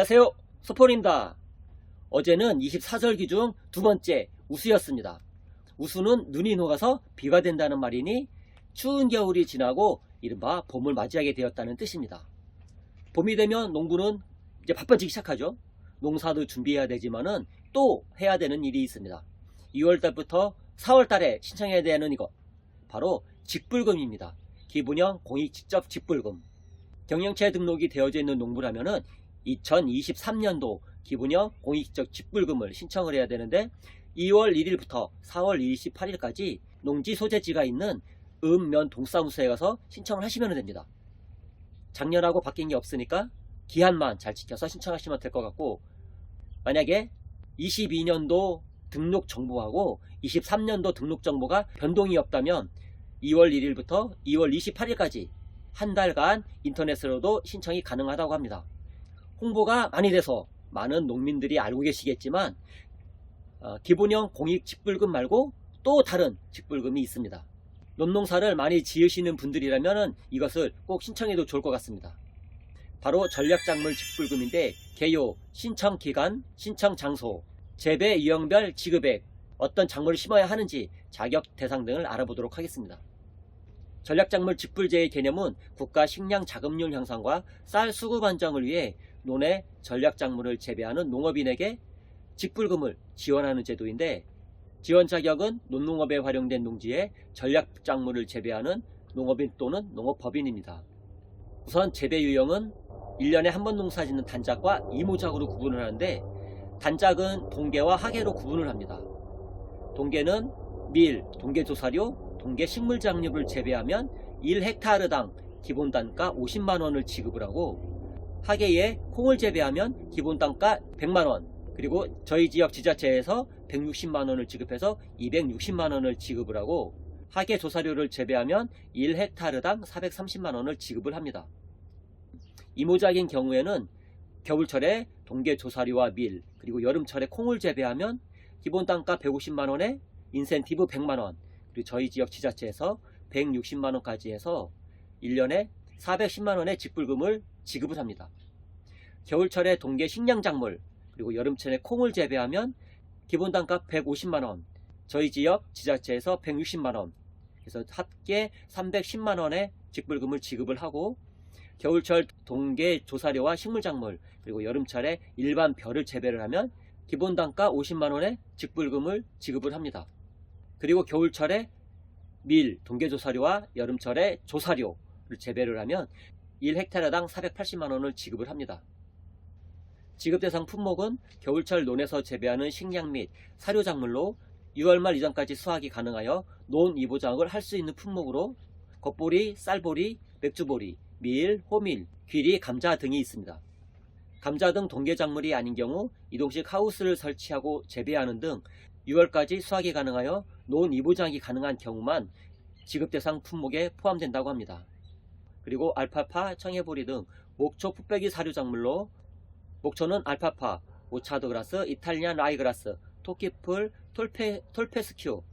안녕하세요. 소포입니다. 어제는 24절기 중 두 번째 우수였습니다. 우수는 눈이 녹아서 비가 된다는 말이니 추운 겨울이 지나고 이른바 봄을 맞이하게 되었다는 뜻입니다. 봄이 되면 농부는 이제 바빠지기 시작하죠. 농사도 준비해야 되지만은 또 해야 되는 일이 있습니다. 2월달부터 4월달에 신청해야 되는 이것 바로 직불금입니다. 기분형 공익 직접 직불금. 경영체 등록이 되어져 있는 농부라면은 2023년도 기분형 공익적 직불금을 신청을 해야 되는데 2월 1일부터 4월 28일까지 농지 소재지가 있는 읍면 동사무소에 가서 신청을 하시면 됩니다. 작년하고 바뀐 게 없으니까 기한만 잘 지켜서 신청하시면 될 것 같고 만약에 22년도 등록 정보하고 23년도 등록 정보가 변동이 없다면 2월 1일부터 2월 28일까지 한 달간 인터넷으로도 신청이 가능하다고 합니다. 홍보가 많이 돼서 많은 농민들이 알고 계시겠지만 어, 기본형 공익 직불금 말고 또 다른 직불금이 있습니다. 논농사를 많이 지으시는 분들이라면 이것을 꼭 신청해도 좋을 것 같습니다. 바로 전략작물 직불금인데 개요, 신청 기간, 신청 장소, 재배 유형별 지급액, 어떤 작물을 심어야 하는지 자격 대상 등을 알아보도록 하겠습니다. 전략작물 직불제의 개념은 국가 식량 자급률 향상과 쌀 수급 안정을 위해 논에 전략 작물을 재배하는 농업인에게 직불금을 지원하는 제도인데 지원 자격은 논농업에 활용된 농지에 전략 작물을 재배하는 농업인 또는 농업법인입니다. 우선 재배 유형은 1년에 한 번 농사 짓는 단작과 이모작으로 구분을 하는데 단작은 동계와 하계로 구분을 합니다. 동계는 밀, 동계조사료, 동계식물장류를 재배하면 1헥타르당 기본 단가 50만 원을 지급을 하고 하계에 콩을 재배하면 기본 단가 100만 원 그리고 저희 지역 지자체에서 160만 원을 지급해서 260만 원을 지급을 하고 하계 조사료를 재배하면 1헥타르당 430만 원을 지급을 합니다. 이모작인 경우에는 겨울철에 동계 조사료와 밀 그리고 여름철에 콩을 재배하면 기본 단가 150만 원에 인센티브 100만 원 그리고 저희 지역 지자체에서 160만 원까지 해서 1년에 410만 원의 직불금을 지급을 합니다. 겨울철에 동계 식량작물 그리고 여름철에 콩을 재배하면 기본 단가 150만 원, 저희 지역 지자체에서 160만 원, 그래서 합계 310만 원의 직불금을 지급을 하고 겨울철 동계 조사료와 식물작물 그리고 여름철에 일반 벼를 재배를 하면 기본 단가 50만 원의 직불금을 지급을 합니다. 그리고 겨울철에 밀, 동계 조사료와 여름철에 조사료를 재배를 하면 1헥타르당 480만 원을 지급을 합니다. 지급 대상 품목은 겨울철 논에서 재배하는 식량 및 사료 작물로 6월 말 이전까지 수확이 가능하여 논 이보장을 할 수 있는 품목으로 겉보리, 쌀보리, 맥주보리, 밀, 호밀, 귀리, 감자 등이 있습니다. 감자 등 동계 작물이 아닌 경우 이동식 하우스를 설치하고 재배하는 등 6월까지 수확이 가능하여 논 이보장이 가능한 경우만 지급 대상 품목에 포함된다고 합니다. 그리고 알파파, 청해보리 등 목초 풋배기 사료 작물로 목초는 알파파, 오차도그라스, 이탈리안 라이그라스, 토끼풀, 톨페, 톨페스큐,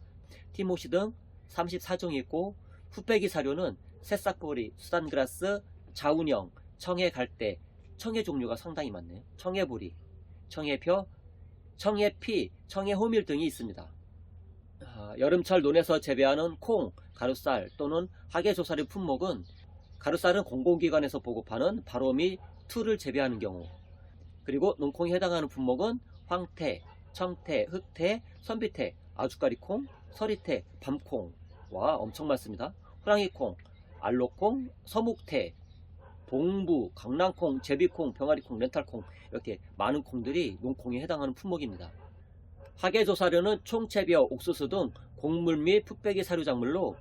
티모시 등 34종이 있고 풋배기 사료는 새싹보리, 수단그라스, 자운형, 청해갈대, 청해 종류가 상당히 많네요. 청해보리, 청해표, 청해피, 청해호밀 등이 있습니다. 아, 여름철 논에서 재배하는 콩, 가루쌀 또는 하계조사료 품목은 가루쌀은 공공기관에서 보급하는 바로미 투를 재배하는 경우 그리고 농콩에 해당하는 품목은 황태, 청태, 흑태, 선비태, 아주까리콩, 서리태, 밤콩 와 엄청 많습니다. 호랑이콩, 알로콩, 서묵태, 봉부, 강낭콩, 제비콩, 병아리콩, 렌탈콩 이렇게 많은 콩들이 농콩에 해당하는 품목입니다. 하계조사료는 총채벼, 옥수수 등 곡물 및 풋배기 사료 작물로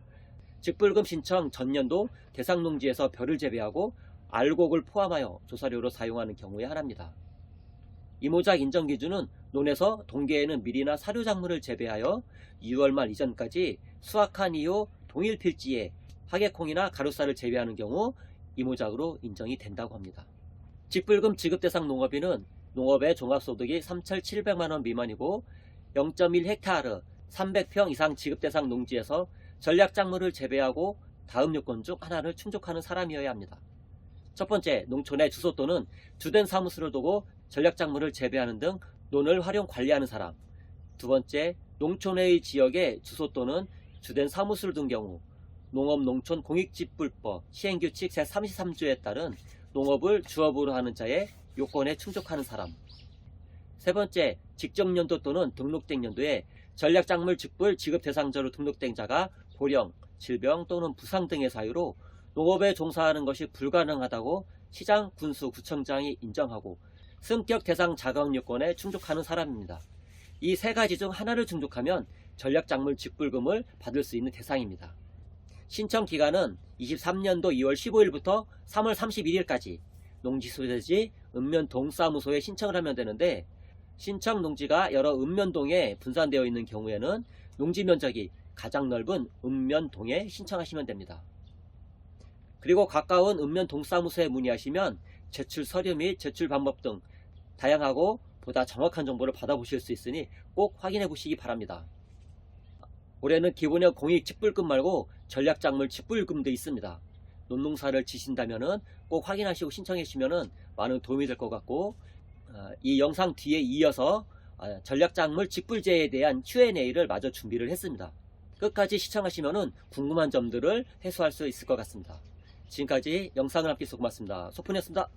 직불금 신청 전년도 대상 농지에서 벼를 재배하고 알곡을 포함하여 조사료로 사용하는 경우에 하나입니다. 이모작 인정 기준은 논에서 동계에는 밀이나 사료 작물을 재배하여 6월 말 이전까지 수확한 이후 동일 필지에 하계콩이나 가루쌀을 재배하는 경우 이모작으로 인정이 된다고 합니다. 직불금 지급 대상 농업인은 농업의 종합소득이 3,700만 원 미만이고 0.1헥타르 300평 이상 지급 대상 농지에서 전략 작물을 재배하고 다음 요건 중 하나를 충족하는 사람이어야 합니다. 첫 번째, 농촌의 주소 또는 주된 사무소를 두고 전략 작물을 재배하는 등 논을 활용 관리하는 사람. 두 번째, 농촌의 지역에 주소 또는 주된 사무소를 둔 경우 농업 농촌 공익집불법 시행규칙 제33조에 따른 농업을 주업으로 하는 자의 요건에 충족하는 사람. 세 번째, 직접연도 또는 등록된 연도에 전략작물 직불 지급 대상자로 등록된 자가 고령, 질병 또는 부상 등의 사유로 농업에 종사하는 것이 불가능하다고 시장, 군수, 구청장이 인정하고 승격 대상 자격 요건에 충족하는 사람입니다. 이 세 가지 중 하나를 충족하면 전략작물 직불금을 받을 수 있는 대상입니다. 신청 기간은 23년도 2월 15일부터 3월 31일까지 농지소재지 읍면동사무소에 신청을 하면 되는데 신청 농지가 여러 읍면동에 분산되어 있는 경우에는 농지 면적이 가장 넓은 읍면동에 신청하시면 됩니다. 그리고 가까운 읍면동사무소에 문의하시면 제출 서류 및 제출 방법 등 다양하고 보다 정확한 정보를 받아보실 수 있으니 꼭 확인해 보시기 바랍니다. 올해는 기본형 공익 직불금 말고 전략작물 직불금도 있습니다. 논농사를 지신다면은 꼭 확인하시고 신청해 주시면은 많은 도움이 될 것 같고 어, 이 영상 뒤에 이어서 어, 전략작물 직불제에 대한 Q&A를 마저 준비를 했습니다. 끝까지 시청하시면은 궁금한 점들을 해소할 수 있을 것 같습니다. 지금까지 영상을 함께 해서 고맙습니다. 소폰이었습니다.